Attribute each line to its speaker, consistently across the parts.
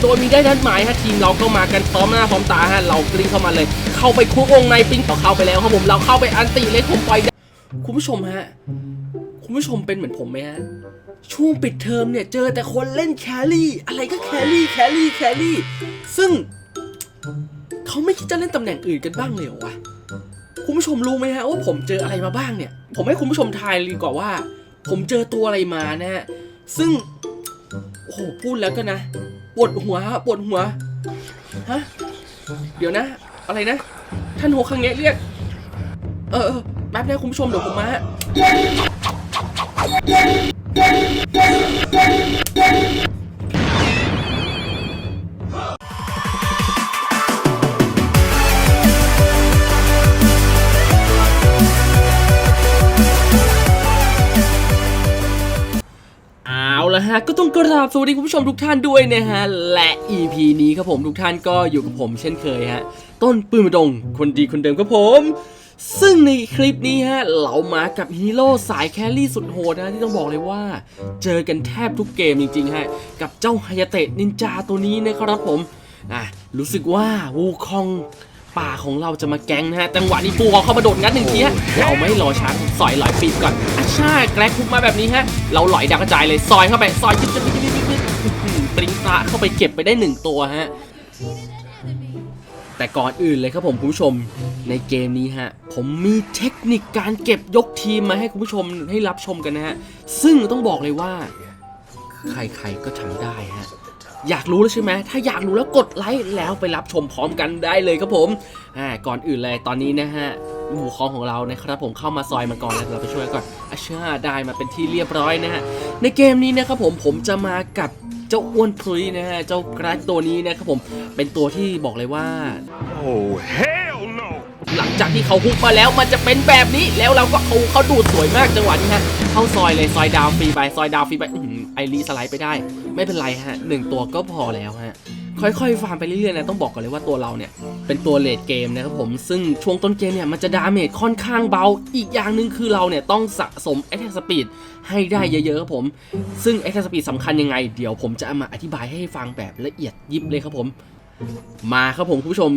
Speaker 1: โดยมีได้นัดหมายฮะทีมเราก็มากันพร้อมหน้าพร้อมตาฮะเรากลิ้งเข้ามาเลย เข้าไปคุกวงในปิ้งต่อเข้าไปแล้วครับผมเราเข้าไปอันติเลยผมปล่อยได้คุณผู้ชมฮะคุณผู้ชมเป็นเหมือนผมไหมฮะช่วงปิดเทอมเนี่ยเจอแต่คนเล่นแครี่ อะไรก็แครี่แครี่แครี่ ซึ่งเขาไม่คิดจะเล่นตำแหน่งอื่นกันบ้างเลยเหรอวะคุณผู้ชมรู้ไหมฮะว่าผมเจออะไรมาบ้างเนี่ย ผมให้คุณผู้ชมทายเลยดีกว่าว่า ผมเจอตัวอะไรมานะฮะซึ่งโอ้โหพูดแล้วก็นะ ปวดหัวปวดหัวฮะเดี๋ยวนะ อะไรนะ ท่านโฮคังเงะเรียก เออเออแป๊บนะคุณผู้ชมเดี๋ยวผมมา ฮะก็ต้องกราบสวัสดีคุณผู้ชมทุกท่านด้วยนะฮะ และ EP นี้ครับผมทุกท่านก็อยู่กับผมเช่นเคยฮะ ต้นปืนมาดง คนดีคนเดิมครับผม ซึ่งในคลิปนี้ฮะเรามากับฮีโร่สายแครี่สุดโหดนะที่ต้องบอกเลยว่า เจอกันแทบทุกเกมจริงๆฮะ กับเจ้าไฮยาเตะนินจาตัวนี้นะครับผมอะรู้สึกว่าวูคอง ป่าของเราจะมาแก๊งนะฮะจังหวะนี้ปูเขาเข้ามาโดดงัดหนึ่งทีฮะเราไม่รอช้าสอยหลอยปีกก่อนอะใช่แกร็กคุกมาแบบนี้ฮะเราหลอยดังกระจายเลยซอยเข้าไปซอยจิ๊บจิ๊บจิ๊บจิ๊บจิ๊บจิ๊บอื้อหือปริงตาเข้าไปเก็บไปได้หนึ่งตัวฮะแต่ก่อนอื่นเลยครับผมคุณผู้ชมในเกมนี้ฮะ ผมมีเทคนิคการเก็บยกทีมมาให้คุณผู้ชมให้รับชมกันนะฮะ ซึ่งต้องบอกเลยว่า ใครๆก็ทำได้ฮะ อยากรู้แล้วใช่ไหมถ้าอยากรู้แล้วกดไลค์แล้วไปรับชมพร้อมกันได้เลยครับผมอ่าก่อนอื่นเลยตอนนี้นะฮะหมู่คองของเรานะครับผมเข้ามาซอยมาก่อนแล้วเราไปช่วยก่อนอาชาได้มาเป็นที่เรียบร้อยนะฮะในเกมนี้นะครับผมผมจะมากับเจ้าอ้วนพลุยนะฮะเจ้ากราดตัวนี้นะครับผมเป็นตัวที่บอกเลยว่า
Speaker 2: Oh, hell no!
Speaker 1: หลังจากที่เขาฮุกมาแล้วมันจะเป็นแบบนี้แล้วเราก็เขาเขาดูดสวยมากจังหวะนี้ฮะเข้าซอยเลยซอยดาวฟรีไปซอยดาวฟรีไปอื้อหือ ไอรีสไลด์ไปได้ ไม่เป็นไรฮะหนึ่งตัวก็พอแล้วฮะค่อยๆฟาร์มไปเรื่อยๆนะต้องบอกก่อนเลยว่าตัวเราเนี่ยเป็นตัวเลดเกมนะครับผมซึ่งช่วงต้นเกมเนี่ยมันจะดาเมจค่อนข้างเบา อีกอย่างหนึ่งคือเราเนี่ยต้องสะสม Attack Speed ให้ได้เยอะๆครับผม ซึ่ง Attack Speed สำคัญยังไง เดี๋ยวผมจะเอามาอธิบายให้ฟังแบบละเอียดยิบเลยครับผม มาครับผมคุณผู้ชม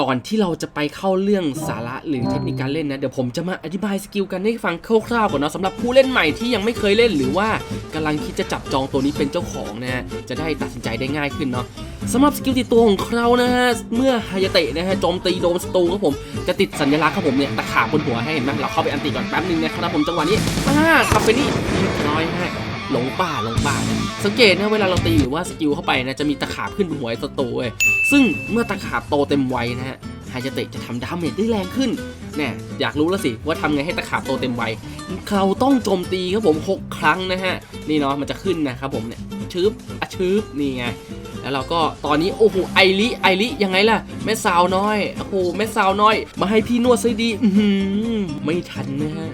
Speaker 1: ก่อนที่เราจะไปเข้าเรื่องสาระหรือเทคนิคการเล่นนะเดี๋ยวผมจะมาอธิบายสกิลกันให้ฟังคร่าวๆก่อนเนาะสำหรับผู้เล่นใหม่ที่ยังไม่เคยเล่นหรือว่ากำลังคิดจะจับจองตัวนี้เป็นเจ้าของนะจะได้ตัดสินใจได้ง่ายขึ้นเนาะสำหรับสกิลติดตัวของเรานะฮะเมื่อฮายาเตะนะฮะโจมตีโดนศัตรูครับผมจะติดสัญลักษณ์ครับผมเนี่ยตะขาบบนหัวให้เห็นไหมเราเข้าไปอันติก่อนแป๊บนึงนะครับผมจังหวะนี้อ่าขับไปนี่เรียบร้อยฮะ หลงป่าหลงป่า สังเกตนะเวลาเราตีหรือว่าสกิลเข้าไปนะจะมีตะขาบขึ้นบนหัวไอ้ศัตรูเว้ยซึ่งเมื่อตะขาบโตเต็มวัยนะฮะไฮายาเตะจะทำดาเมจได้แรงขึ้นแน่อยากรู้แล้วสิว่าทำไงให้ตะขาบโตเต็มวัยเราต้องโจมตีครับผม 6 ครั้งนะฮะ นี่เนาะมันจะขึ้นนะครับผมเนี่ยชืบอะชืบนี่ไงแล้วเราก็ตอนนี้โอ้โหไอริไอริยังไงล่ะแม่สาวน้อยโอ้โหแม่สาวน้อย มาให้พี่นวดซะดี อืไม่ทันนะฮะ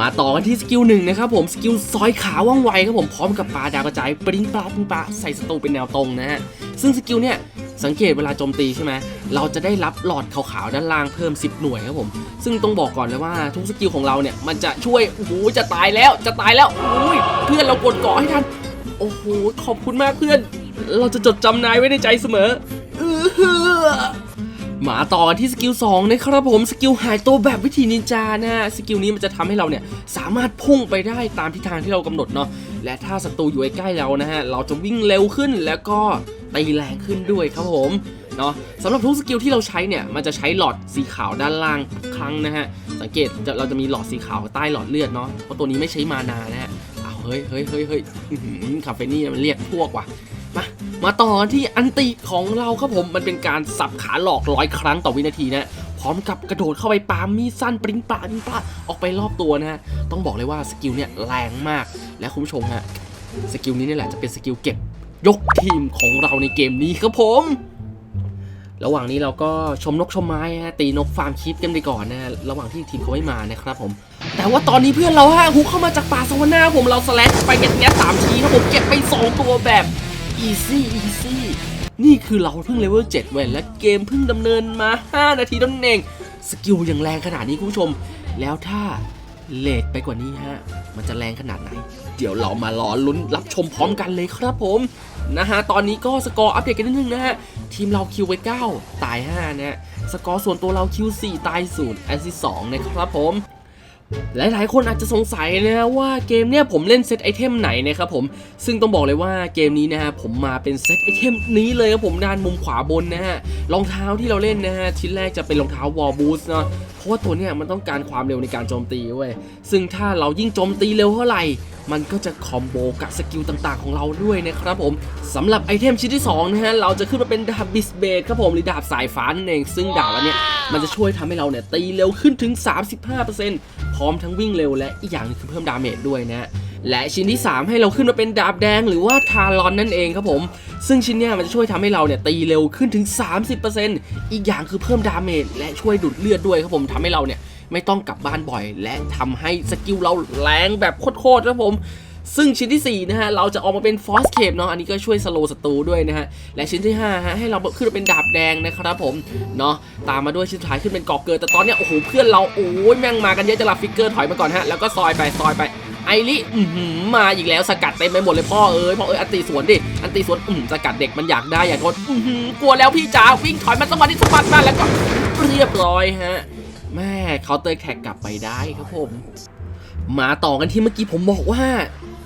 Speaker 1: มาต่อกันที่สกิลหนึ่งนะครับผมสกิลซอยขาว่องไวครับผมพร้อมกับปลาดาวกระจายปริ้งปลาปริ้งปลาใส่ศัตรูเป็นแนวตรงนะฮะซึ่งสกิลเนี่ยสังเกตเวลาโจมตีใช่ไหมเราจะได้รับหลอดขาวๆด้านล่างเพิ่ม 10 หน่วยครับผม ซึ่งต้องบอกก่อนเลยว่าทุกสกิลของเราเนี่ยมันจะช่วยโอ้โหจะตายแล้วจะตายแล้วโอ้ยเพื่อนเรากดเกาะให้ทันโอ้โหขอบคุณมากเพื่อน เราจะจดจำนายไว้ในใจเสมออือหือ มาต่อที่สกิล2นะครับผมสกิลหายตัวแบบวิธีนินจานะฮะสกิลนี้มันจะทำให้เราเนี่ยสามารถพุ่งไปได้ตามทิศทางที่เรากำหนดเนาะและถ้าศัตรูอยู่ใกล้เรานะฮะเราจะวิ่งเร็วขึ้นแล้วก็ตีแรงขึ้นด้วยครับผมเนาะสำหรับทุกสกิลที่เราใช้เนี่ยมันจะใช้หลอดสีขาวด้านล่างทุกครั้งนะฮะสังเกตเราจะมีหลอดสีขาวใต้หลอดเลือดเนาะเพราะตัวนี้ไม่ใช้มานานะฮะอ้าเฮ้ยเฮ้ยเฮ้ยเฮ้ยคาเฟนี่มันเรียกพวกว่ะมา มาต่อกันที่อันติของเราครับผมมันเป็นการสับขาหลอกร้อยครั้งต่อวินาทีนะพร้อมกับกระโดดเข้าไปปามีสั้นปริ้งปลาปริงปลาออกไปรอบตัวนะฮะต้องบอกเลยว่าสกิลเนี่ยแรงมาก และคุณผู้ชมฮะสกิลนี้นี่แหละจะเป็นสกิลเก็บยกทีมของเราในเกมนี้ครับผม ระหว่างนี้เราก็ชมนกชมไม้ฮะตีนกฟาร์มคิดกันไปก่อนนะระหว่างที่ทีมเขาไม่มานะครับผม แต่ว่าตอนนี้เพื่อนเราฮะฮุกเข้ามาจากป่าสวรรค์ผมเราสแลชไปแงะๆสามทีครับผมเก็บไปสองตัวแบบ อีซี่อีซี่นี่คือเราเพิ่งเลเวล7เว้ยและเกมเพิ่งดำเนินมา 5 นาทีเท่านั้นเอง สกิลอย่างแรงขนาดนี้คุณผู้ชม แล้วถ้าเลทไปกว่านี้ฮะ มันจะแรงขนาดไหน เดี๋ยวเรามารอลุ้นรับชมพร้อมกันเลยครับผม นะฮะ ตอนนี้ก็สกอร์อัปเดตกันนิดนึงนะฮะ ทีมเราคิวไป 9 ตาย 5 นะฮะ สกอร์ส่วนตัวเราคิว 4 ตาย 0 แอสซิส2นะครับผม หลายๆ คนอาจจะสงสัยนะฮะว่าเกมเนี้ยผมเล่นเซตไอเทมไหนนะครับผมซึ่งต้องบอกเลยว่าเกมนี้นะฮะผมมาเป็นเซตไอเทมนี้เลยครับผมด้านมุมขวาบนนะฮะรองเท้าที่เราเล่นนะฮะชิ้นแรกจะเป็นรองเท้าวอลบูสเนาะ ราะว่าตัวเนี้ยมันต้องการความเร็วในการโจมตีเว้ยซึ่งถ้าเรายิ่งโจมตีเร็วเท่าไหร่ มันก็จะคอมโบกับสกิลต่างๆ ของเราด้วยนะครับผมสำหรับไอเทมชิ้นที่สองนะฮะเราจะขึ้นมาเป็นดาบบิสเบดครับผมหรือดาบสายฟ้านั่นเอง ซึ่งดาบอันเนี้ยมันจะช่วยทำให้เราเนี่ยตีเร็วขึ้นถึง 35%พร้อมทั้งวิ่งเร็วและอีกอย่างนึงคือเพิ่มดาเมจด้วยนะ และชิ้นที่ 3 ให้เราขึ้นมาเป็นดาบแดงหรือว่าทารอนนั่นเองครับผม ซึ่งชิ้นเนี้ยมันจะช่วยทำให้เราเนี่ยตีเร็วขึ้นถึง 30%อีกอย่างคือเพิ่มดาเมจและช่วยดูดเลือดด้วยครับผมทำให้เราเนี่ยไม่ต้องกลับบ้านบ่อย และทำให้สกิลเราแรงแบบโคตรๆครับผมซึ่งชิ้นที่ 4 นะฮะ เราจะออกมาเป็นฟอสเคปเนาะอันนี้ก็ช่วยสโลศัตรูด้วยนะฮะ และชิ้นที่5ฮะให้เราขึ้นมาเป็นดาบแดงนะครับผม เนาะตามมาด้วยชิ้นสุดท้ายขึ้นเป็นกอกเกิดแต่ตอนเนี้ยโอ้โหเพื่อนเรา โอ้ยแม่งมากันเยอะจะหลับฟิกเกอร์ถอยมาก่อนฮะ แล้วก็ซอยไปซอยไป ไอริมาอีกแล้วสกัดเต็มไปหมดเลยพ่อเอ้ยพ่อเอ้ยอันตีสวนดิอันตีสวนอืมสกัดเด็กมันอยากได้อยากโดนกลัวแล้วพี่จ๋าวิ่งถอยมาสวัสดีสวัสดมาแล้วก็เรียบร้อยฮะแม่เคาน์เตอร์แท็กกลับไปได้ครับผม มาต่อกันที่เมื่อกี้ผมบอกว่า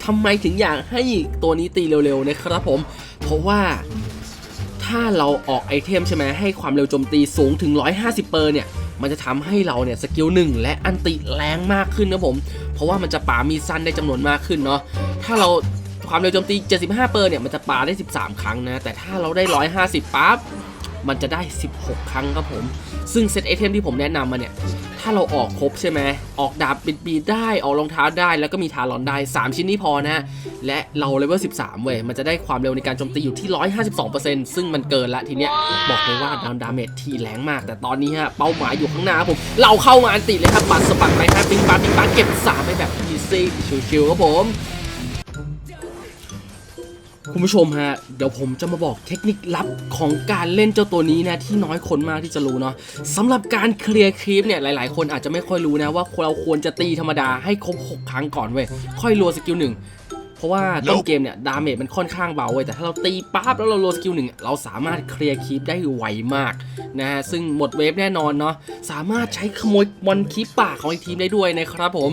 Speaker 1: ทำไมถึงอยากให้ตัวนี้ตีเร็วๆนะครับผม เพราะว่าถ้าเราออกไอเทมใช่ไหมให้ความเร็วโจมตีสูงถึง 150 เปอร์เนี่ย มันจะทำให้เราเนี่ยสกิลหนึ่งและอันติแรงมากขึ้นนะผม เพราะว่ามันจะปามีสั้นได้จำนวนมากขึ้นเนาะถ้าเราความเร็วโจมตี 75 เปอร์เนี่ยมันจะปาได้ 13 ครั้งนะ แต่ถ้าเราได้ 150ปั๊บ มันจะได้ 16 ครั้งครับผม ซึ่งเซตไอเทมที่ผมแนะนำมาเนี่ย ถ้าเราออกครบใช่ไหม ออกดาบปิดบีดได้ ออกรองเท้าได้ แล้วก็มีทารอนได้ 3 ชิ้นนี้พอนะ และเราเลเวล 13 เว้ย มันจะได้ความเร็วในการโจมตีอยู่ที่ 152%ซึ่งมันเกินละทีเนี้ย บอกเลยว่าดาวดาเมจที่แรงมาก แต่ตอนนี้ฮะ เป้าหมายอยู่ข้างหน้าผม เราเข้ามาอันติเลยครับปัดสะบัดไปครับปิงปาปิงปาเก็บสามไปแบบอีซี่ชิวๆครับผม คุณผู้ชมฮะ เดี๋ยวผมจะมาบอกเทคนิคลับของการเล่นเจ้าตัวนี้นะที่น้อยคนมากที่จะรู้เนาะสำหรับการเคลียร์คลิปเนี่ยหลาย ๆ คนอาจจะไม่ค่อยรู้นะว่าเราควรจะตีธรรมดาให้ครบ 6 ครั้งก่อนเว้ยค่อยรัวสกิลหนึ่งเพราะว่าต้นเกมเนี่ยดาเมจมันค่อนข้างเบาเว้ยแต่ถ้าเราตีปั๊บแล้วเรารัวสกิลหนึ่งเราสามารถเคลียร์คลิปได้ไวมากนะฮะซึ่งหมดเวฟแน่นอนเนาะสามารถใช้ขโมยมอนคลิปป่าของอีกทีมได้ด้วยนะครับผม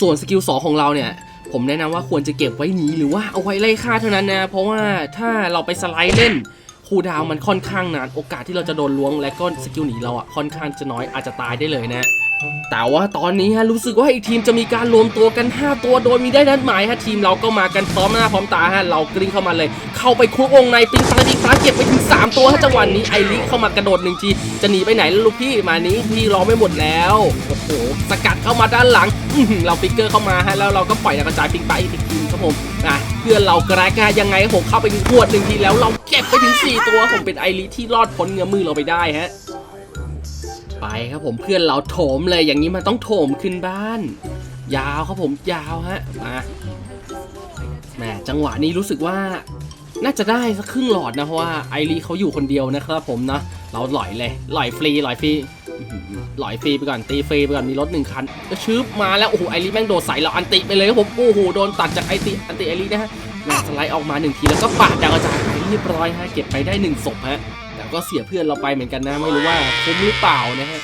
Speaker 1: ส่วนสกิล2ของเราเนี่ย ผมแนะนำว่าควรจะเก็บไว้หนีหรือว่าเอาไว้ไล่ฆ่าเท่านั้นนะ เพราะว่าถ้าเราไปสไลด์เล่น คูลดาวน์มันค่อนข้างนานโอกาสที่เราจะโดนล้วงและก็สกิลหนีเราอะค่อนข้างจะน้อยอาจจะตายได้เลยนะ แต่ว่าตอนนี้ฮะรู้สึกว่าอีกทีมจะมีการรวมตัวกัน 5 ตัวโดยมีได้นัดหมายฮะทีมเราก็มากันพร้อมหน้าพร้อมตาฮะเรากลิ้งเข้ามาเลย เข้าไปคุกวงในปิงปาปิงปาเก็บไปถึง 3 ตัวฮะจังหวะนี้ไอริเข้ามากระโดดหนึ่งทีจะหนีไปไหนแล้วลูกพี่มานี้พี่รอไม่หมดแล้วโอ้โหสกัดเข้ามาด้านหลังอื้อหือเราฟิกเกอร์เข้ามาฮะแล้วเราก็ปล่อยแล้วกระจายปิงปาอีกทีครับ ผมอะเพื่อนเรากระแกยังไงผมเข้าไปหวดหนึ่งทีแล้วเราเก็บไปถึง 4 ตัวผมเป็นไอริที่รอดพ้นเงื้อมือเราไปได้ฮะไปครับผมเพื่อนเราโถมเลยอย่างนี้มันต้องโถมขึ้นบ้าน ยาวครับผมยาวฮะมาแหมจังหวะนี้รู้สึกว่าน่าจะได้สักครึ่งหลอดนะเพราะว่าไอรีเขาอยู่คนเดียวนะครับผมนะเราหล่อยเลยหล่อยฟรีหล่อยฟรี หล่อยฟรีไปก่อนตีฟรีไปก่อนมีรถหนึ่งคันก็ชืบมาแล้วโอ้โหไอรีแม่งโดดใส่เราอันติไปเลยครับผมโอ้โหโดนตัดจากไอติอันติไอรีนะฮะแม่สไลด์ออกมาหนึ่งทีแล้วก็ปาดดาวกระจายไปเรียบร้อยฮะเก็บไปได้หนึ่งศพฮะแต่ก็เสียเพื่อนเราไปเหมือนกันนะไม่รู้ว่าคุ้มหรือเปล่านะฮะ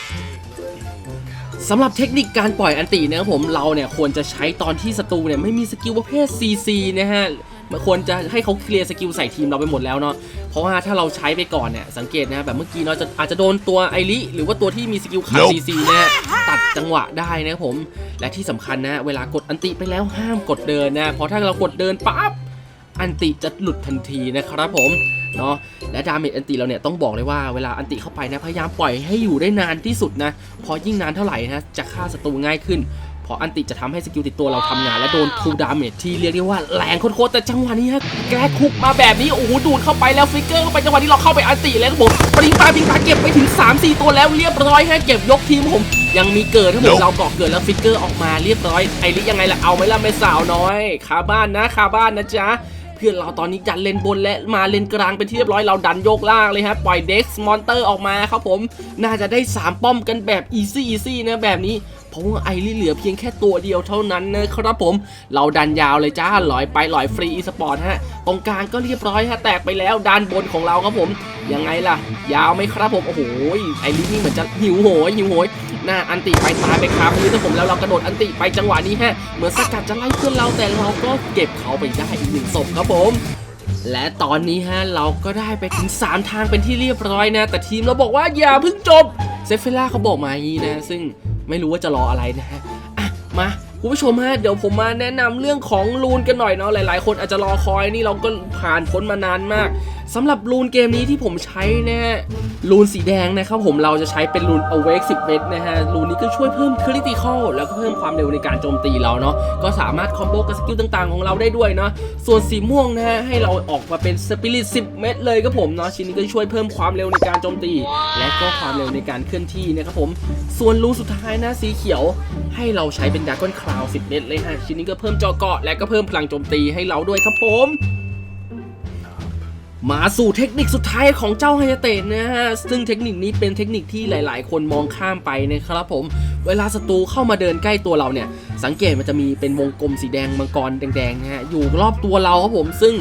Speaker 1: สำหรับเทคนิคการปล่อยอันตินะครับผมเราเนี่ยควรจะใช้ตอนที่ศัตรูเนี่ยไม่มีสกิลประเภท CC นะฮะ มันควรจะให้เขาเคลียร์สกิลใส่ทีมเราไปหมดแล้วเนาะเพราะว่าถ้าเราใช้ไปก่อนเนี่ยสังเกตนะแบบเมื่อกี้เนาะจะอาจจะโดนตัวไอริหรือว่าตัวที่มีสกิลขาด
Speaker 2: Nope
Speaker 1: CC นะฮะตัดจังหวะได้นะครับผมและที่สำคัญนะ เวลากดอันติไปแล้วห้ามกดเดินนะเพราะถ้าเรากดเดินปั๊บอันติจะหลุดทันทีนะครับผมเนาะและดาเมจอันติเราเนี่ยต้องบอกเลยว่าเวลาอันติเข้าไปนะพยายามปล่อยให้อยู่ได้นานที่สุดนะเพอยิ่งนานเท่าไหร่นะจะฆ่าศัตรูง่ายขึ้น เพราะอันติจะทำให้สกิลติดตัวเราทำงาน และโดนคูลดาเมจที่เรียกได้ว่าแรงโคตรๆแต่จังหวะนี้ฮะแกคุกมาแบบนี้โอ้โหดูดเข้าไปแล้วฟิกเกอร์เข้าไปจังหวะนี้เราเข้าไปอันติแล้วครับผมปริงปาปิงปาเก็บไปถึง 3-4 ตัวแล้วเรียบร้อยฮะเก็บยกทีมผม ยังมีเกิดถ้าผม
Speaker 2: Nope
Speaker 1: เราเกาะเกิดแล้วฟิกเกอร์ออกมาเรียบร้อยไอริยังไงล่ะเอาไหมล่ะไม่สาวน้อยคาบ้านนะคาบ้านนะจ๊ะเพื่อนเราตอนนี้ดันเลนบนและมาเลนกลางเป็นที่เรียบร้อยเราดันโยกล่างเลยฮะปล่อยเด็กซ์มอนเตอร์ออกมาครับผม น่าจะได้ 3 ป้อมกันแบบอีซี่อีซี่นะแบบนี้ เพราะว่าไอรีเหลือเพียงแค่ตัวเดียวเท่านั้นนะครับผม เราดันยาวเลยจ้าลอยไปลอยฟรีอีสปอร์ตฮะตรงกลางก็เรียบร้อยฮะแตกไปแล้วด้านบนของเราครับผมยังไงล่ะ ยาวไหมครับผมโอ้โหไอรีนี่เหมือนจะหิวโหยหิวโหยหน้าอันติไปตายไปครับพื้นนะผมแล้วเรากระโดดอันติไปจังหวะนี้ฮะเหมือนสกัดจะไล่เพื่อนเราแต่เราก็เก็บเขาไปได้อีกหนึ่งศพครับผมและตอนนี้ฮะเราก็ได้ไปถึง 3 ทางเป็นที่เรียบร้อยนะ แต่ทีมเราบอกว่าอย่าเพิ่งจบ เซฟเฟล่าเขาบอกมาอย่างนี้นะ ซึ่ง ไม่รู้ว่าจะรออะไรนะฮะอะมาคุณผู้ชมฮะเดี๋ยวผมมาแนะนำเรื่องของลูนกันหน่อยเนาะหลาย ๆ คนอาจจะรอคอยนี่เราก็ผ่านพ้นมานานมาก สำหรับรูนเกมนี้ที่ผมใช้นะฮะรูนสีแดงนะครับผมเราจะใช้เป็นรูน awake 10 เม็ดนะฮะรูนนี้ก็ช่วยเพิ่ม critical แล้วก็เพิ่มความเร็วในการโจมตีเราเนาะก็สามารถคอมโบกับสกิลต่างๆ ของเราได้ด้วยเนาะส่วนสีม่วงนะฮะให้เราออกมาเป็น spirit 10 เม็ดเลยครับผมเนาะชิ้นนี้ก็ช่วยเพิ่มความเร็วในการโจมตี และก็ความเร็วในการเคลื่อนที่นะครับผมส่วนรูนสุดท้ายนะสีเขียว ให้เราใช้เป็นด r a ก้อนคลาว10 เม็ดเลยฮะชิ้นนี้ก็เพิ่มเจอเกาะและก็เพิ่มพลังโจมตีให้เราด้วยครับผม มาสู่เทคนิคสุดท้ายของเจ้าไฮยาเตะนะฮะ ซึ่งเทคนิคนี้เป็นเทคนิคที่หลาย ๆ คนมองข้ามไปนะครับผม เวลาศัตรูเข้ามาเดินใกล้ตัวเราเนี่ย สังเกตมันจะมีเป็นวงกลมสีแดงมังกรแดงๆนะฮะ อยู่รอบตัวเราครับผม ซึ่ง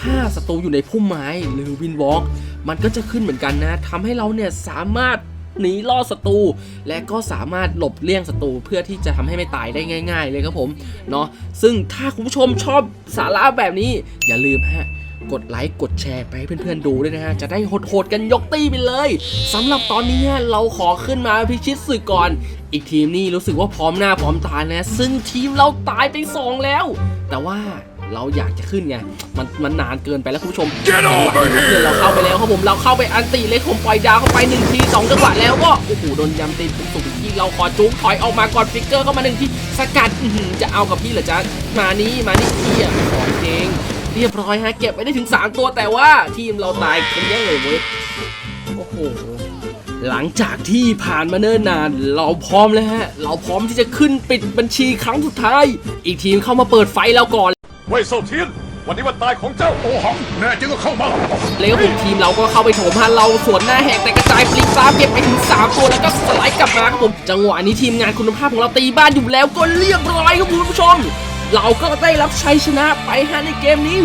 Speaker 1: ถ้าศัตรูอยู่ในพุ่มไม้หรือวินวอล์กมันก็จะขึ้นเหมือนกันนะทำให้เราเนี่ยสามารถหนีล่อศัตรูและก็สามารถหลบเลี่ยงศัตรูเพื่อที่จะทำให้ไม่ตายได้ง่าย ๆ เลยครับผมเนาะซึ่งถ้าคุณผู้ชมชอบสาระแบบนี้อย่าลืมฮะ กดไลค์กดแชร์ไปให้เพื่อนๆดูด้วยนะฮะ จะได้โหดๆกันยกตี้ไปเลยสำหรับตอนนี้เราขอขึ้นมาพิชิตศึกก่อน อีกทีมนี่รู้สึกว่าพร้อมหน้าพร้อมตานะ ซึ่งทีมเราตายไปสองแล้ว แต่ว่าเราอยากจะขึ้นไง มันมันนานเกินไปแล้วคุณผู้ชม
Speaker 2: Get over
Speaker 1: เพื่อนเรา
Speaker 2: here!
Speaker 1: เข้าไปแล้วครับผมเราเข้าไปอันติเล็กผมปล่อยดาวเข้าไปหนึ่งทีสองจังหวะแล้วก็โอ้โหโดนยำตีเป็นสุดที่เราขอจุ๊บถอยออกมาก่อนฟิกเกอร์เข้ามาหนึ่งทีสกัดอื้อหือจะเอากับพี่เหรอจ๊ะมานี่มานี่พี่อะของ เองเรียบร้อยฮะเก็บไว้ได้ถึง 3 ตัวแต่ว่าทีมเราตายกันยังเลยเว้ยโอ้โหหลังจากที่ผ่านมาเนิ่นนาน เราพร้อมแล้วฮะ เราพร้อมที่จะขึ้นปิดบัญชีครั้งสุดท้าย อีกทีมเข้ามาเปิดไฟเราก่อน
Speaker 2: เว่ยเซาเทียนวันนี้วันตายของเจ้าโอหังแน่จริงก็เข้ามา
Speaker 1: เลยครับผมทีมเราก็เข้าไปโถมฮันเราสวนหน้าแหกแต่กระจายปลิงฟ้าเก็บไปถึง 3 ตัวแล้วก็สไลด์กลับมาครับผมจังหวะนี้ทีมงานคุณภาพของเราตีบ้านอยู่แล้วก็เรียบร้อยครับคุณผู้ชม เราก็ได้รับชัยชนะไปฮะในเกมนี้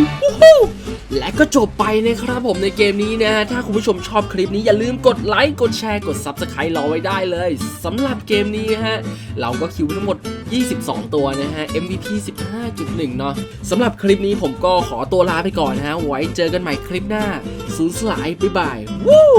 Speaker 1: และก็จบไปนะครับผมในเกมนี้นะฮะถ้าคุณผู้ชมชอบคลิปนี้อย่าลืมกดไลค์กดแชร์กด Subscribe รอไว้ได้เลยสำหรับเกมนี้ฮะเราก็คิวทั้งหมด 22 ตัวนะฮะ MVP 15.1 เนาะสำหรับคลิปนี้ผมก็ขอตัวลาไปก่อนนะฮะไว้เจอกันใหม่คลิปหน้าศูนสลายบ๊ายบายวู้